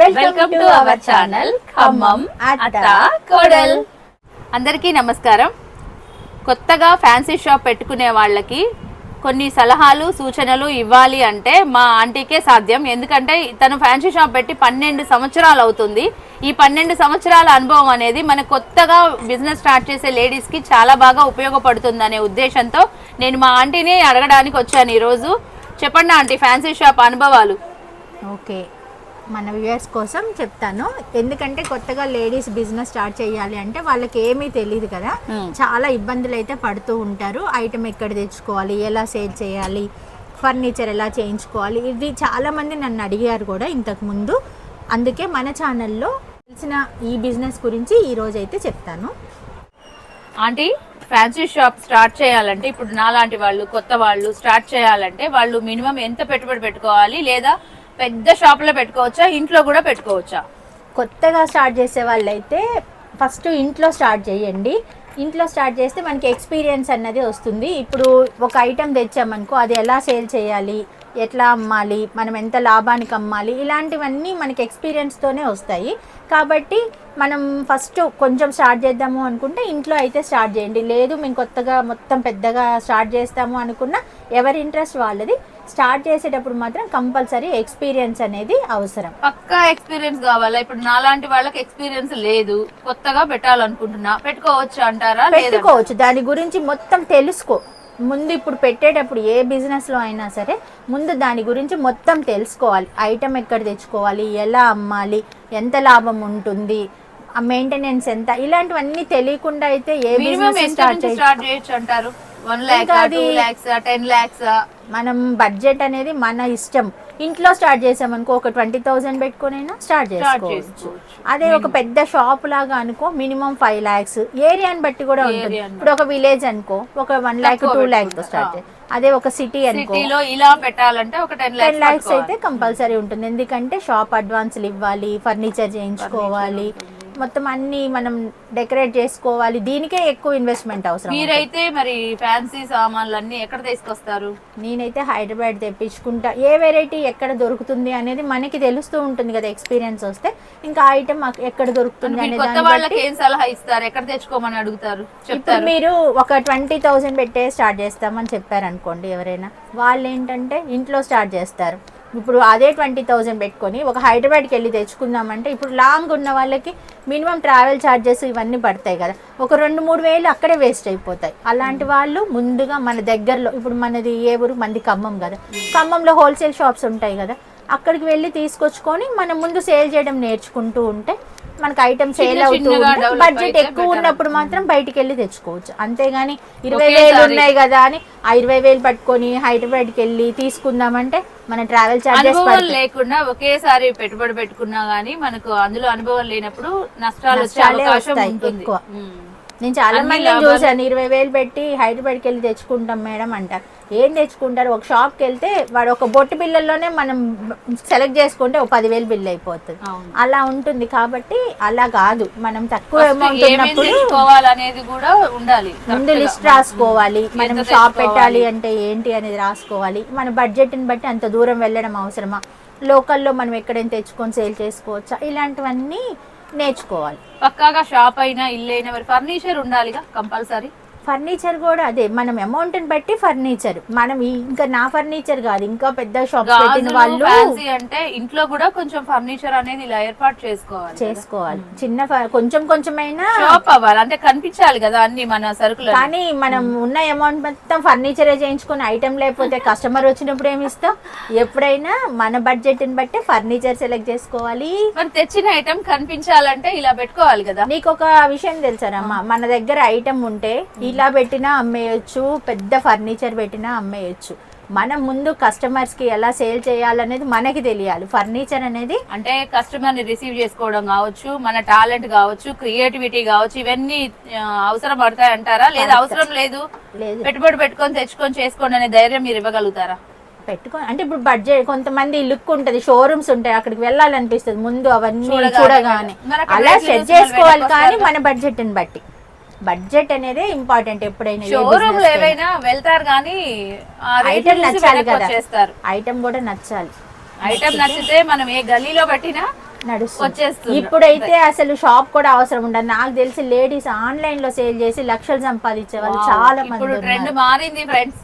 Welcome to our channel Khammam అత్త కోడల్ అందరికీ నమస్కారం. కొత్తగా ఫ్యాన్సీ షాప్ పెట్టుకునే వాళ్ళకి కొన్ని సలహాలు సూచనలు ఇవ్వాలి అంటే మా ఆంటీకే సాధ్యం. ఎందుకంటే తను ఫ్యాన్సీ షాప్ పెట్టి పన్నెండు సంవత్సరాలు అవుతుంది. ఈ పన్నెండు సంవత్సరాల అనుభవం అనేది మన కొత్తగా బిజినెస్ స్టార్ట్ చేసే లేడీస్కి చాలా బాగా ఉపయోగపడుతుంది అనే ఉద్దేశంతో నేను మా ఆంటీని అడగడానికి వచ్చాను ఈరోజు. చెప్పండి ఆంటీ ఫ్యాన్సీ షాప్ అనుభవాలు. ఓకే మన వ్యూయర్స్ కోసం చెప్తాను. ఎందుకంటే కొత్తగా లేడీస్ బిజినెస్ స్టార్ట్ చేయాలి అంటే వాళ్ళకి ఏమీ తెలియదు కదా. Hmm. చాలా ఇబ్బందులు అయితే పడుతూ ఉంటారు. ఐటమ్ ఎక్కడ తెచ్చుకోవాలి ఎలా సేల్ చేయాలి ఫర్నిచర్ ఎలా చేయించుకోవాలి ఇది చాలా మంది నన్ను అడిగారు కూడా ఇంతకు ముందు. అందుకే మన ఛానల్లో తెలిసిన ఈ బిజినెస్ గురించి ఈ రోజు అయితే చెప్తాను. ఆంటీ ఫ్యాన్సీ షాప్ స్టార్ట్ చేయాలంటే ఇప్పుడు నాలాంటి వాళ్ళు కొత్త వాళ్ళు స్టార్ట్ చేయాలంటే వాళ్ళు మినిమం ఎంత పెట్టుబడి పెట్టుకోవాలి లేదా పెద్ద షాప్లో పెట్టుకోవచ్చా? ఇంట్లో కూడా పెట్టుకోవచ్చా? కొత్తగా స్టార్ట్ చేసే వాళ్ళైతే ఫస్ట్ ఇంట్లో స్టార్ట్ చేయండి. ఇంట్లో స్టార్ట్ చేస్తే మనకి ఎక్స్పీరియన్స్ అన్నది వస్తుంది. ఇప్పుడు ఒక ఐటెం తెచ్చామనుకో అది ఎలా సేల్ చేయాలి? ఎట్లా అమ్మాలి మనం ఎంత లాభానికి అమ్మాలి ఇలాంటివన్నీ మనకి ఎక్స్పీరియన్స్తోనే వస్తాయి. కాబట్టి మనం ఫస్ట్ కొంచెం స్టార్ట్ చేద్దాము అనుకుంటే ఇంట్లో అయితే స్టార్ట్ చేయండి. లేదు మేము కొత్తగా మొత్తం పెద్దగా స్టార్ట్ చేస్తాము అనుకున్న ఎవరి ఇంట్రెస్ట్ వాళ్ళది. స్టార్ట్ చేసేటప్పుడు మాత్రం కంపల్సరీ ఎక్స్పీరియన్స్ అనేది అవసరం. పక్కా ఎక్స్పీరియన్స్ కావాలా? ఇప్పుడు నాలాంటి వాళ్ళకి ఎక్స్పీరియన్స్ లేదు. కొత్తగా పెట్టాలనుకుంటున్నా. పెట్టుకోవచ్చు అంటారా? పెట్టుకోవచ్చు. దాని గురించి మొత్తం తెలుసుకో. ముందు ఇప్పుడు పెట్టేటప్పుడు ఏ బిజినెస్లో అయినా సరే ముందు దాని గురించి మొత్తం తెలుసుకోవాలి. ఐటమ్ ఎక్కడ తెచ్చుకోవాలి ఎలా అమ్మాలి ఎంత లాభం ఉంటుంది మెయింటెనెన్స్ ఎంత ఇలాంటివన్నీ తెలియకుండా అయితే ఏ బిజినెస్ స్టార్ట్ చేయొచ్చు అంటారు? వన్ ల్యాక్ ఇంకా అది- టూ ల్యాక్స్ టెన్ ల్యాక్స్ మనం బడ్జెట్ అనేది మన ఇష్టం. ఇంట్లో స్టార్ట్ చేసామనుకో ఒక ట్వంటీ థౌసండ్ పెట్టుకునైనా స్టార్ట్ చేసుకోవచ్చు. అదే ఒక పెద్ద షాప్ లాగా అనుకో మినిమం ఫైవ్ లాక్స్ ఏరియాని బట్టి కూడా ఉంటుంది. ఇప్పుడు ఒక విలేజ్ అనుకో ఒక వన్ ల్యాక్ టూ ల్యాక్తో. స్టార్ట్. అదే ఒక సిటీ అనుకో. ఇలా పెట్టాలంటే ఒక టెన్ ల్యాక్స్ లాక్స్ అయితే కంపల్సరీ ఉంటుంది. ఎందుకంటే షాప్ అడ్వాన్స్లు ఇవ్వాలి ఫర్నిచర్ చేయించుకోవాలి. మొత్తం అన్ని మనం డెకరేట్ చేసుకోవాలి. దీనికే ఎక్కువ ఇన్వెస్ట్మెంట్ అవసరం మీరైతే మరి ఫ్యాన్సీ సామాన్లు అన్ని ఎక్కడ తీసుకొస్తారు? నేనైతే హైదరాబాద్ తెప్పించుకుంటా. ఏ వెరైటీ ఎక్కడ దొరుకుతుంది అనేది మనకి తెలుస్తూ ఉంటుంది కదా ఎక్స్పీరియన్స్ వస్తే. ఇంకా ఐటమ్ ఎక్కడ దొరుకుతుంది మీరు అనే కొత్త దాన్ని వాళ్ళకి బట్టి ఏం సలహా ఇస్తారు? ఎక్కడ తెచ్చుకోమని అడుగుతారు? ఇప్పుడు చెప్తారు. మీరు ఒక ట్వంటీ థౌసండ్ పెట్టే స్టార్ట్ చేస్తామని చెప్పారు అనుకోండి ఎవరైనా. వాళ్ళు ఏంటంటే ఇంట్లో స్టార్ట్ చేస్తారు. ఇప్పుడు అదే ట్వంటీ థౌసండ్ పెట్టుకొని ఒక హైదరాబాద్కి వెళ్ళి తెచ్చుకుందామంటే ఇప్పుడు లాంగ్ ఉన్న వాళ్ళకి మినిమం ట్రావెల్ ఛార్జెస్ ఇవన్నీ పడతాయి కదా. ఒక రెండు మూడు వేలు అక్కడే వేస్ట్ అయిపోతాయి. అలాంటి వాళ్ళు ముందుగా మన దగ్గరలో ఇప్పుడు మనది ఏ ఊరు? మంది ఖమ్మం కదా. ఖమ్మంలో హోల్సేల్ షాప్స్ ఉంటాయి కదా. అక్కడికి వెళ్ళి తీసుకొచ్చుకొని మనం ముందు సేల్ చేయడం నేర్చుకుంటూ ఉంటే మనకి ఐటమ్ సేల్ అవుతూ బడ్జెట్ ఎక్కువ. ఉన్నప్పుడు మాత్రం బయటికి వెళ్ళి తెచ్చుకోవచ్చు. అంతేగాని ఇరవై వేలు. ఉన్నాయి కదా అని ఆ ఇరవై వేలు పట్టుకొని హైదరాబాద్కి వెళ్ళి తీసుకుందామంటే మన ట్రావెల్ చార్జెస్ అనుభవం లేకుండా ఒకేసారి పెట్టుబడి పెట్టుకున్నా గానీ మనకు అందులో అనుభవం లేనప్పుడు నష్టాలు వచ్చే నష్టాలే అవకాశం వస్తాయి ఉంటుంది ఎక్కువ. ఉమ్. నేను చాలా మంది చూసాను ఇరవై వేలు పెట్టి హైదరాబాద్కి వెళ్ళి తెచ్చుకుంటాం మేడం అంటారు ఏం తెచ్చుకుంటారు? ఒక షాప్కి వెళ్తే వాడు ఒక బొట్టు బిల్లల్లోనే మనం సెలెక్ట్ చేసుకుంటే ఒక పదివేలు బిల్ అయిపోతుంది. అలా ఉంటుంది కాబట్టి అలా కాదు. మనం తక్కువ అమౌంట్ ఉన్నప్పుడు కూడా ఉండాలి. ముందు. లిస్ట్ రాసుకోవాలి. మనం షాప్? పెట్టాలి అంటే ఏంటి అనేది రాసుకోవాలి. మన బడ్జెట్ని బట్టి అంత దూరం వెళ్ళడం అవసరమా? లోకల్లో మనం ఎక్కడైనా తెచ్చుకొని సేల్ చేసుకోవచ్చా? ఇలాంటివన్నీ నేర్చుకోవాలి. పక్కాగా షాప్ అయినా ఇల్లు అయినా మరి ఫర్నిచర్ ఉండాలిగా కంపల్సరీ. ఫర్నిచర్ కూడా అదే మనం అమౌంట్ని బట్టి ఫర్నిచర్. మనం ఈ- ఇంకా నా ఫర్నిచర్ కాదు ఇంకా పెద్ద షాప్ పెట్టిన వాళ్ళు అంటే ఇంట్లో కూడా కొంచెం ఫర్నిచర్ అనేది ఇలా ఏర్పాటు చేసుకోవాలి చేసుకోవాలి. చిన్న కొంచెం కొంచెమైనా షాప్ అవ్వాలి. అంటే కనిపించాలి కదా అన్ని మన సరుకులు కానీ మనం ఉన్న అమౌంట్ మొత్తం ఫర్నిచరే చేయించుకొని ఐటెం లేకపోతే కస్టమర్ వచ్చినప్పుడు ఏమి ఇస్తాం? ఎప్పుడైనా మన బడ్జెట్ని బట్టి ఫర్నిచర్ సెలెక్ట్ చేసుకోవాలి. మరి తెచ్చిన ఐటమ్ కనిపించాలంటే ఇలా పెట్టుకోవాలి కదా. నీకు ఒక విషయం తెలుసారమ్మా మన దగ్గర ఐటెం ఉంటే ఇలా పెట్టినా అమ్మేయచ్చు పెద్ద ఫర్నిచర్ పెట్టినా అమ్మేయచ్చు. మనం ముందు కస్టమర్స్కి ఎలా సేల్ చేయాలనేది మనకి తెలియాలి. ఫర్నిచర్ అనేది అంటే కస్టమర్ని రిసీవ్ చేసుకోవడం కావచ్చు మన టాలెంట్ కావచ్చు క్రియేటివిటీ కావచ్చు ఇవన్నీ అవసరం పడతాయి అంటారా? లేదా అవసరం లేదు. పెట్టుబడి పెట్టుకొని తెచ్చుకొని చేసుకోండి అనే ధైర్యం మీరు ఇవ్వగలుగుతారా? పెట్టుకో అంటే ఇప్పుడు బడ్జెట్ కొంతమంది లుక్ ఉంటది షోరూమ్స్ ఉంటాయి అక్కడికి వెళ్ళాలనిపిస్తుంది. ముందు అవన్నీ చూడగానే. అలా సెట్ చూసి చేసుకోవాలి కానీ మన బడ్జెట్ని బట్టి. బడ్జెట్ అనేది ఇంపార్టెంట్ ఎప్పుడైనా షోరూమ్లో ఏవైనా వెళ్తారు కానీ ఐటమ్ నచ్చాలి కదా. కూడా నచ్చాలి. ఐటమ్ నచ్చితే మనం ఏ గల్లీలో పెట్టినా నడుస్తుంది. ఇప్పుడైతే అసలు షాప్ కూడా అవసరం ఉండదు. నాకు తెలిసి లేడీస్ ఆన్లైన్లో సేల్ చేసి లక్షలు సంపాదించే వాళ్ళు చాలా మంది ట్రెండ్. మారింది ఫ్రెండ్స్.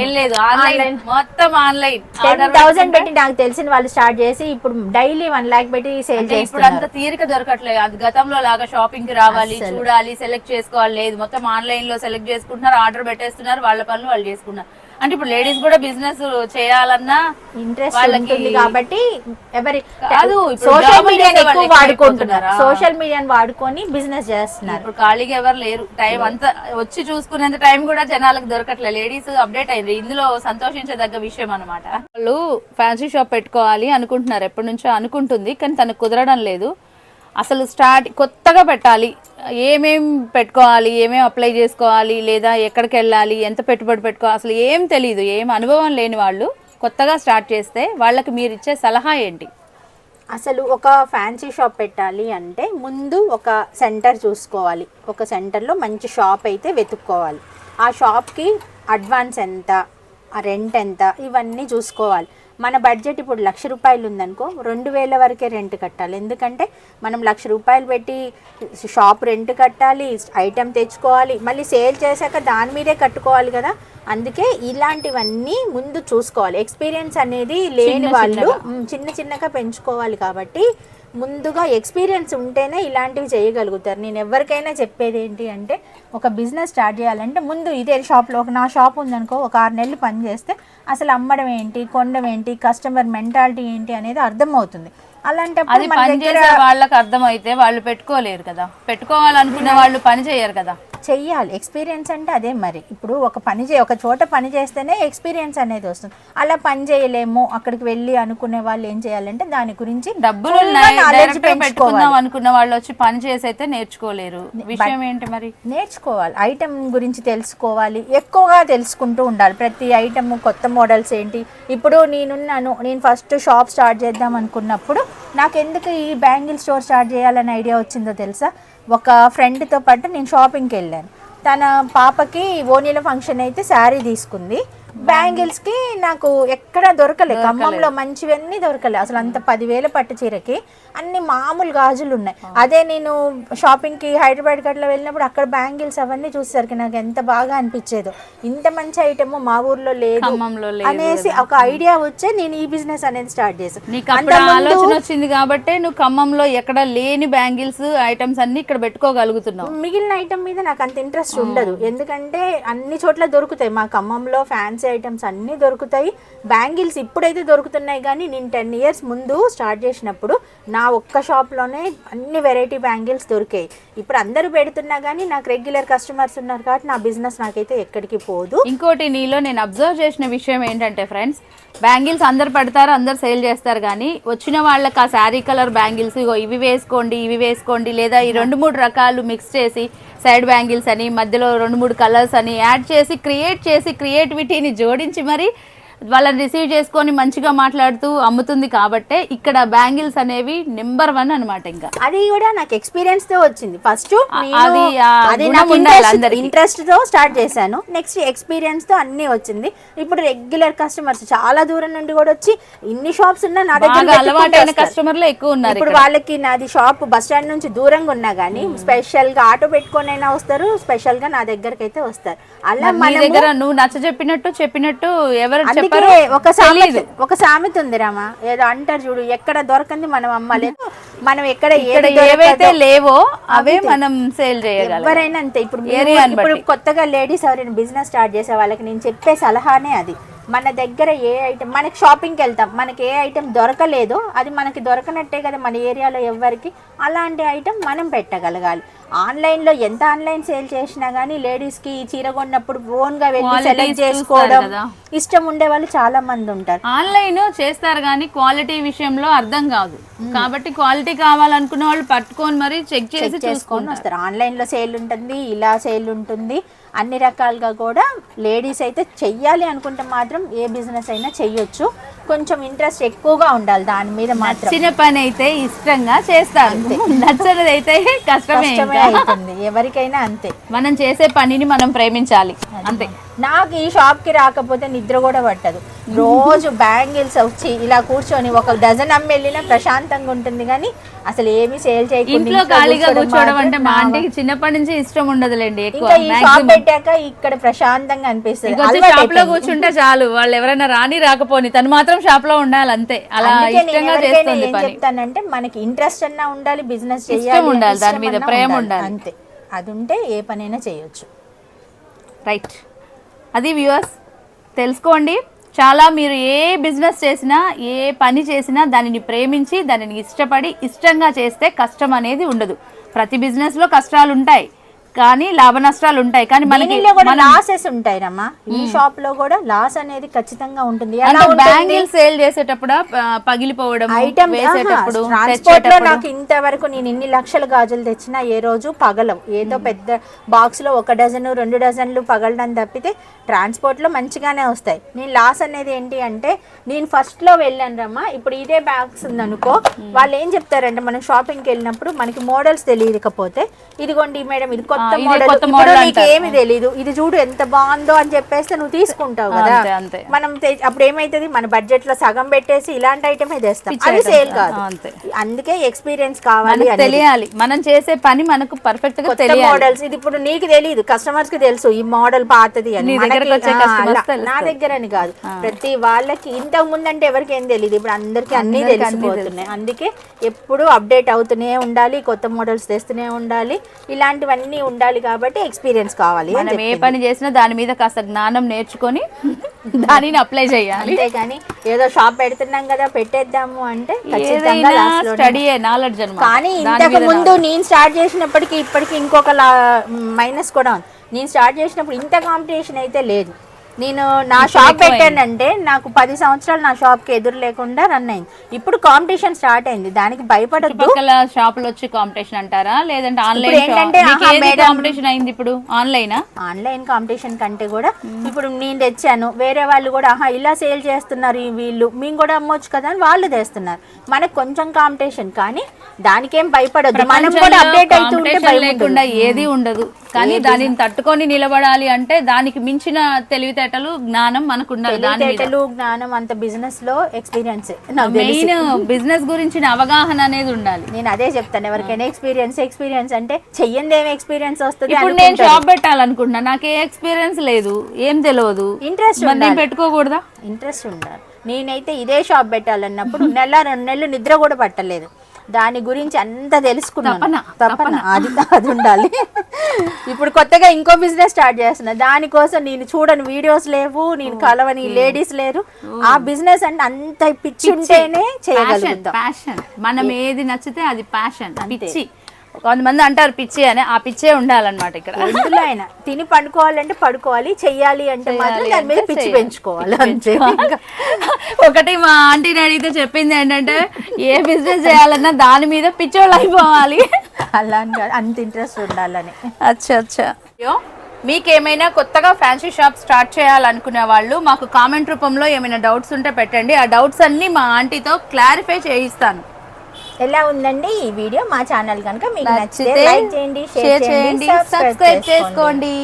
ఏం లేదు ఆన్లైన్. మొత్తం ఆన్లైన్. టెన్ థౌసండ్ పెట్టి నాకు తెలిసిన వాళ్ళు స్టార్ట్ చేసి ఇప్పుడు డైలీ వన్ లాక్ పెట్టి సేల్ ఇప్పుడు అంత తీరిక దొరకట్లేదు. అది గతంలో లాగా షాపింగ్కి రావాలి. చూడాలి సెలెక్ట్ చేసుకోవాలి. లేదు మొత్తం ఆన్లైన్లో సెలెక్ట్ చేసుకుంటున్నారు ఆర్డర్ పెట్టేస్తున్నారు వాళ్ళ పనులు వాళ్ళు చేసుకున్నారు అంటే ఇప్పుడు లేడీస్ కూడా బిజినెస్ చేయాలన్నా ఇంట్రెస్ట్ ఉంటుంది కాబట్టి ఎవరి కాదు, సోషల్ మీడియాని వాళ్ళు ఎక్కువ వాడుకుంటున్నారు? సోషల్ మీడియాని వాడుకొని బిజినెస్ చేస్తున్నారు. ఇప్పుడు ఖాళీగా ఎవరు లేరు. టైం అంతా వచ్చి చూసుకునేంత టైం కూడా జనాలకు దొరకట్లేదు లేడీస్ అప్డేట్ అయింది. ఇందులో సంతోషించదగ్గ విషయం అనమాట వాళ్ళు ఫ్యాన్సీ షాప్ పెట్టుకోవాలి అనుకుంటున్నారు. ఎప్పటి నుంచో అనుకుంటుంది కానీ తనకు కుదరడం లేదు. అసలు స్టార్ట్ కొత్తగా పెట్టాలి. ఏమేం పెట్టుకోవాలి ఏమేం అప్లై చేసుకోవాలి లేదా ఎక్కడికి వెళ్ళాలి ఎంత పెట్టుబడి పెట్టుకోవాలి అసలు ఏం తెలియదు ఏం అనుభవం లేని వాళ్ళు కొత్తగా స్టార్ట్ చేస్తే వాళ్ళకి మీరు ఇచ్చే సలహా ఏంటి? అసలు ఒక ఫ్యాన్సీ షాప్ పెట్టాలి అంటే ముందు ఒక సెంటర్ చూసుకోవాలి. ఒక సెంటర్లో మంచి షాప్ అయితే వెతుక్కోవాలి. ఆ షాప్కి అడ్వాన్స్ ఎంత ఆ రెంట్ ఎంత ఇవన్నీ చూసుకోవాలి. మన బడ్జెట్ ఇప్పుడు లక్ష రూపాయలు ఉందనుకో రెండు వేల వరకే రెంట్ కట్టాలి. ఎందుకంటే మనం లక్ష రూపాయలు పెట్టి షాప్ రెంట్ కట్టాలి ఐటెం తెచ్చుకోవాలి మళ్ళీ సేల్ చేశాక దాని మీదే కట్టుకోవాలి కదా. అందుకే ఇలాంటివన్నీ ముందు చూసుకోవాలి. ఎక్స్పీరియన్స్ అనేది లేని వాళ్ళు చిన్న చిన్నగా పెంచుకోవాలి కాబట్టి ముందుగా ఎక్స్పీరియన్స్ ఉంటేనే ఇలాంటివి చేయగలుగుతారు. నేను ఎవరికైనా చెప్పేది ఏంటి అంటే ఒక బిజినెస్ స్టార్ట్ చేయాలంటే ముందు ఇదే షాప్లో ఒక నా షాప్ ఉందనుకో ఒక ఆరు నెలలు పని చేస్తే అసలు అమ్మడం ఏంటి కొనడం ఏంటి కస్టమర్ మెంటాలిటీ ఏంటి అనేది అర్థమవుతుంది. అలాంటప్పుడు వాళ్ళకి అర్థమైతే వాళ్ళు పెట్టుకోలేరు కదా. పెట్టుకోవాలనుకునే వాళ్ళు పని చేయరు కదా. చెయ్యాలి. ఎక్స్పీరియన్స్ అంటే అదే మరి. ఇప్పుడు ఒక పని చే ఒక చోట పని చేస్తేనే ఎక్స్పీరియన్స్ అనేది వస్తుంది. అలా పని చేయలేము అక్కడికి వెళ్ళి అనుకునే వాళ్ళు ఏం చేయాలంటే దాని గురించి డబ్బులు పెట్టుకుందాం అనుకున్న వాళ్ళు వచ్చి పని చేసి అయితే నేర్చుకోలేరు. విషయం ఏంటి మరి? నేర్చుకోవాలి. ఐటమ్ గురించి తెలుసుకోవాలి. ఎక్కువగా తెలుసుకుంటూ ఉండాలి. ప్రతి ఐటమ్ కొత్త మోడల్స్ ఏంటి? ఇప్పుడు నేనున్నాను నేను ఫస్ట్ షాప్ స్టార్ట్ చేద్దాం అనుకున్నప్పుడు నాకు ఎందుకు ఈ బ్యాంగిల్ స్టోర్ స్టార్ట్ చేయాలని ఐడియా వచ్చిందో తెలుసా? ఒక ఫ్రెండ్తో పాటు నేను షాపింగ్కి వెళ్ళాను. తన పాపకి ఓనీల ఫంక్షన్ అయితే శారీ తీసుకుంది. బ్యాంగిల్స్కి నాకు ఎక్కడ దొరకలే. ఖమ్మంలో మంచివన్నీ దొరకలే. అసలు అంత పదివేల పట్టు చీరకి అన్ని మామూలు గాజులు ఉన్నాయి. అదే నేను షాపింగ్కి హైదరాబాద్ గట్ల వెళ్ళినప్పుడు అక్కడ బ్యాంగిల్స్ అవన్నీ చూసేసరికి నాకు ఎంత బాగా అనిపించేదో. ఇంత మంచి ఐటమ్ మా ఊర్లో లేదు అనేసి ఒక ఐడియా వచ్చే నేను ఈ బిజినెస్ అనేది స్టార్ట్ ఆ ఆలోచన వచ్చింది కాబట్టి నువ్వు ఖమ్మంలో ఎక్కడ లేని బ్యాంగిల్స్ ఐటమ్స్ అన్ని ఇక్కడ పెట్టుకోగలుగుతున్నావు. మిగిలిన ఐటమ్ మీద నాకు అంత ఇంట్రెస్ట్ ఉండదు. ఎందుకంటే అన్ని చోట్ల దొరుకుతాయి. మా ఖమ్మంలో ఫ్యాన్సీ ఐటమ్స్ అన్నీ దొరుకుతాయి. బ్యాంగిల్స్ ఇప్పుడైతే దొరుకుతున్నాయి కానీ నేను టెన్ ఇయర్స్ ముందు స్టార్ట్ చేసినప్పుడు నా ఒక్క షాప్లోనే అన్ని వెరైటీ బ్యాంగిల్స్ దొరికాయి. ఇప్పుడు అందరూ పెడుతున్నా కానీ నాకు రెగ్యులర్ కస్టమర్స్ ఉన్నారు కాబట్టి నా బిజినెస్ నాకైతే ఎక్కడికి పోదు. ఇంకోటి నీలో నేను అబ్జర్వ్ చేసిన విషయం ఏంటంటే ఫ్రెండ్స్ బ్యాంగిల్స్ అందరు పెడతారు అందరు సేల్ చేస్తారు కానీ వచ్చిన వాళ్ళకి ఆ శారీ కలర్ బ్యాంగిల్స్ ఇగో ఇవి వేసుకోండి ఇవి వేసుకోండి లేదా ఈ రెండు మూడు రకాలు మిక్స్ చేసి సైడ్ బ్యాంగిల్స్ అని మధ్యలో రెండు మూడు కలర్స్ అని యాడ్ చేసి క్రియేట్ చేసి క్రియేటివిటీని జోడించి మరి వాళ్ళని రిసీవ్ చేసుకొని మంచిగా మాట్లాడుతూ అమ్ముతుంది కాబట్టే ఇక్కడ బ్యాంగిల్స్ అనేవి నెంబర్ వన్ అన్నమాట ఇంకా. అది కూడా నాకు ఎక్స్పీరియన్స్తో వచ్చింది. ఫస్ట్ అది నాకు ఇంట్రెస్ట్తో స్టార్ట్ చేశాను. నెక్స్ట్ ఎక్స్పీరియన్స్తో అన్ని వచ్చింది. ఇప్పుడు రెగ్యులర్ కస్టమర్స్ చాలా దూరం నుండి కూడా వచ్చి ఇన్ని షాప్స్ ఉన్నా నా దగ్గర అలవాటైన. కస్టమర్లు ఎక్కువ ఉన్నారు ఇప్పుడు. వాళ్ళకి నాది షాప్ బస్ స్టాండ్ నుంచి దూరంగా ఉన్నా గానీ స్పెషల్గా ఆటో పెట్టుకొని అయినా వస్తారు స్పెషల్గా నా దగ్గరికి అయితే వస్తారు. అలా మరి నీ మనము దగ్గర నువ్వు నచ్చ చెప్పినట్టు చెప్పినట్టు ఎవరు చెప్పారు ఒక సామెత ఒక సామెత ఉంది రామా. ఏదో అంటారు చూడు ఎక్కడ దొరకంది మనం అమ్మాలి మనం ఎక్కడ ఏవైతే లేవో అవే మనం సేల్ చేయగలం. ఎవరైనా అంతే ఇప్పుడు ఇప్పుడు. కొత్తగా లేడీస్ ఎవరైనా బిజినెస్ స్టార్ట్ చేసే వాళ్ళకి నేను చెప్పే సలహానే అది. మన దగ్గర ఏ ఐటమ్ మనకి షాపింగ్కి వెళ్తాం మనకి ఏ ఐటమ్ దొరకలేదో అది మనకి దొరకనట్టే కదా మన ఏరియాలో ఎవరికి అలాంటి ఐటమ్ మనం పెట్టగలగాలి. ఆన్లైన్లో ఎంత ఆన్లైన్ సేల్ చేసినా కానీ లేడీస్కి చీర కొన్నప్పుడు ఓన్గా వెళ్ళి సెలెక్ట్ చేసుకోవడం. ఇష్టం ఉండే వాళ్ళు చాలా మంది ఉంటారు. ఆన్లైన్ చేస్తారు కానీ క్వాలిటీ విషయంలో అర్థం కాదు. కాబట్టి క్వాలిటీ కావాలనుకున్న వాళ్ళు పట్టుకొని మరి చెక్ చేసి చేసుకొని వస్తారు. ఆన్లైన్లో సేల్ ఉంటుంది ఇలా సేల్ ఉంటుంది అన్ని రకాలుగా కూడా లేడీస్ అయితే చెయ్యాలి అనుకుంటే మాత్రం ఏ బిజినెస్ అయినా చెయ్యొచ్చు. కొంచెం ఇంట్రెస్ట్ ఎక్కువగా ఉండాలి దాని మీద మాత్రం. నచ్చిన పని అయితే ఇష్టంగా చేస్తారు. నచ్చనిది అయితే కష్టమే అవుతుంది. ఎవరికైనా అంతే. మనం చేసే పనిని మనం ప్రేమించాలి. అంతే. నాకు ఈ షాప్కి రాకపోతే నిద్ర కూడా పట్టదు. రోజు బ్యాంగిల్స్ వచ్చి ఇలా కూర్చొని ఒక డజన్ అమ్మి వెళ్ళినా ప్రశాంతంగా ఉంటుంది కానీ అసలు ఏమి సేల్ చేయకుండా ఇంట్లో ఖాళీగా కూర్చోవడం అంటే మా ఆంటీకి చిన్నప్పటి నుంచి ఇష్టం ఉండదులేండి ఎక్కువ ఇంకా ఈ షాప్ Maximum. పెట్టాక ఇక్కడ ప్రశాంతంగా అనిపిస్తుంది. షాప్లో. కూర్చుంటే చాలు. వాళ్ళు ఎవరైనా రాని రాకపోని తను మాత్రం షాప్లో ఉండాలి అంతే. అలా ఇష్టంగా చేస్తుంది చెప్తానంటే మనకి ఇంట్రెస్ట్ అన్నా ఉండాలి బిజినెస్ చేయాలి అంటే ఉండాలి, దాని మీద ప్రేమ ఉండాలి. అంతే. అది ఉంటే ఏ పనైనా చేయొచ్చు. రైట్ అది వ్యూవర్స్ తెలుసుకోండి. చాలా మీరు ఏ బిజినెస్ చేసినా ఏ పని చేసినా దానిని ప్రేమించి దానిని ఇష్టపడి ఇష్టంగా చేస్తే కష్టం అనేది ఉండదు. ప్రతి బిజినెస్లో కష్టాలు ఉంటాయి కానీ లాభ నష్టాలు ఉంటాయి. కానీ మనకి లాసెస్ ఉంటాయి రమ్మా ఈ షాప్లో కూడా లాస్ అనేది ఖచ్చితంగా ఉంటుంది? బ్యాంగిల్ సేల్ చేసేటప్పుడు పగిలిపోవడం ఐటమ్ వేసేటప్పుడు ట్రాన్స్పోర్ట్లో నాకు ఇంతవరకు నేను ఇన్ని లక్షల గాజులు తెచ్చినా ఏ రోజు పగలవు. ఏదో పెద్ద బాక్స్లో ఒక డజన్ రెండు డజన్లు పగలడం తప్పితే ట్రాన్స్పోర్ట్లో మంచిగానే వస్తాయి. నేను లాస్ అనేది ఏంటి అంటే నేను ఫస్ట్లో వెళ్ళాను రమ్మా ఇప్పుడు ఇదే బ్యాగ్స్ ఉందనుకో వాళ్ళు ఏం చెప్తారంటే మనం షాపింగ్కి వెళ్ళినప్పుడు మనకి మోడల్స్ తెలియకపోతే ఇదిగోండి మేడం ఇది కొత్త మోడల్. ఏమి తెలీదు. ఇది చూడు ఎంత బాగుందో అని చెప్పేస్తే నువ్వు తీసుకుంటావు కదా. మనం అప్పుడు ఏమైతుంది? మన బడ్జెట్లో సగం పెట్టేసి ఇలాంటి ఐటమే తెస్తాం. అది. సేల్ కాదు. అందుకే ఎక్స్పీరియన్స్ కావాలి. తెలియాలి. మనం చేసే పని మనకు పర్ఫెక్ట్గా తెలియాలి. మోడల్స్ ఇది ఇప్పుడు నీకు తెలియదు కస్టమర్స్కి తెలుసు ఈ మోడల్ పాతది అని. నీ దగ్గర అని కాదు. ప్రతి వాళ్ళకి ఇంతకు ముందు అంటే ఎవరికి ఏం తెలియదు ఇప్పుడు అందరికి అన్ని అందరికీ అన్నీ తెలిసిపోతున్నాయి. అందుకే ఎప్పుడు అప్డేట్ అవుతూనే ఉండాలి. కొత్త మోడల్స్ తెస్తూనే ఉండాలి. ఇలాంటివన్నీ ఉండాలి కాబట్టి ఎక్స్పీరియన్స్ కావాలి మనం ఏ. పని చేసినా దాని మీద కాస్త జ్ఞానం నేర్చుకొని దానిని అప్లై చేయాలి. అంతేగాని ఏదో షాప్ పెడుతున్నాం కదా పెట్టేద్దాము అంటే స్టడీ నాలెడ్జ్ కానీ ఇంతకు మీద ముందు నేను స్టార్ట్ చేసినప్పటికి ఇప్పటికి ఇంకొక మైనస్ కూడా ఉంది. నేను స్టార్ట్ చేసినప్పుడు ఇంత కాంపిటీషన్ అయితే లేదు. నేను నా షాప్ పెట్టానంటే నాకు పది సంవత్సరాలు నా షాప్కి ఎదురు లేకుండా రన్ అయింది. ఇప్పుడు కాంపిటీషన్ స్టార్ట్ అయింది. దానికి చుట్టుపక్కల షాపులు వచ్చి కాంపిటీషన్ అంటారా? లేదంటే ఆన్లైన్ ఏంటంటే, కాంపిటీషన్ అయింది ఇప్పుడు? ఆన్లైనా ఆన్లైన్ కాంపిటీషన్ కంటే కూడా ఇప్పుడు నేను తెచ్చాను. వేరే వాళ్ళు కూడా ఆహా ఇలా సేల్ చేస్తున్నారు ఈ వీళ్ళు. మేము కూడా అమ్మొచ్చు కదా అని వాళ్ళు తెస్తున్నారు. మనకు కొంచెం కాంపిటీషన్ కానీ దానికేం భయపడద్దు. మనం కూడా అప్డేట్ అవుతూ ఉంటే కాంపిటీషన్ భయం లేకుండా. ఏది ఉండదు. కానీ దానిని తట్టుకొని నిలబడాలి అంటే దానికి మించిన తెలివితేటలు జ్ఞానం మనకు ఉండాలి తెలివితేటలు జ్ఞానం అంత బిజినెస్లో ఎక్స్పీరియన్స్ మెయిన్ బిజినెస్ గురించిన అవగాహన అనేది ఉండాలి. నేను అదే చెప్తాను. ఎవరికైనా ఎక్స్పీరియన్స్ ఎక్స్పీరియన్స్ అంటే చెయ్యంది ఏమి ఎక్స్పీరియన్స్ వస్తుంది ఇప్పుడు నేను షాప్ పెట్టాలనుకుంటున్నా. నాకు ఏ ఎక్స్పీరియన్స్ లేదు. ఏం తెలియదు ఇంట్రెస్ట్ నేను పెట్టుకోకూడదా? ఇంట్రెస్ట్ ఉండాలి. నేనైతే ఇదే షాప్ పెట్టాలన్నప్పుడు నెల రెండు నెలలు నిద్ర కూడా పట్టలేదు. దాని గురించి అంత తెలుసుకున్నాను. తప్పన అది అది ఉండాలి. ఇప్పుడు కొత్తగా ఇంకో బిజినెస్ స్టార్ట్ చేస్తున్నా. దానికోసం నేను చూడని వీడియోస్ లేవు నేను కలవని లేడీస్ లేరు. ఆ బిజినెస్ అంటే అంత పిచ్చి ఉంటేనే చేయగలుగుతాం. ప్యాషన్ మనం ఏది నచ్చితే అది ప్యాషన్ పిచ్చి. కొంతమంది అంటారు పిచ్చి అని ఆ పిచ్చే ఉండాలన్నమాట ఇక్కడ. ఎందులో అయినా తిని పడుకోవాలంటే పడుకోవాలి చెయ్యాలి అంటే మాత్రం దాని మీద పిచ్చి పెంచుకోవాలి అంతే. ఒకటి మా ఆంటీని అడిగితే చెప్పింది ఏంటంటే ఏ బిజినెస్ చేయాలన్నా దాని మీద పిచ్చోళ్ళు అయిపోవాలి. అలా అంత ఇంట్రెస్ట్ ఉండాలని. అచ్చా అచ్చా. మీకేమైనా కొత్తగా ఫ్యాన్సీ షాప్ స్టార్ట్ చేయాలనుకునే వాళ్ళు మాకు కామెంట్ రూపంలో ఏమైనా డౌట్స్ ఉంటే పెట్టండి. ఆ డౌట్స్ అన్ని మా ఆంటీతో క్లారిఫై చేయిస్తాను. ఎలా ఉందండి ఈ వీడియో మా ఛానల్ కనుక మీకు నచ్చితే లైక్ చేయండి షేర్ చేయండి సబ్స్క్రైబ్ చేసుకోండి.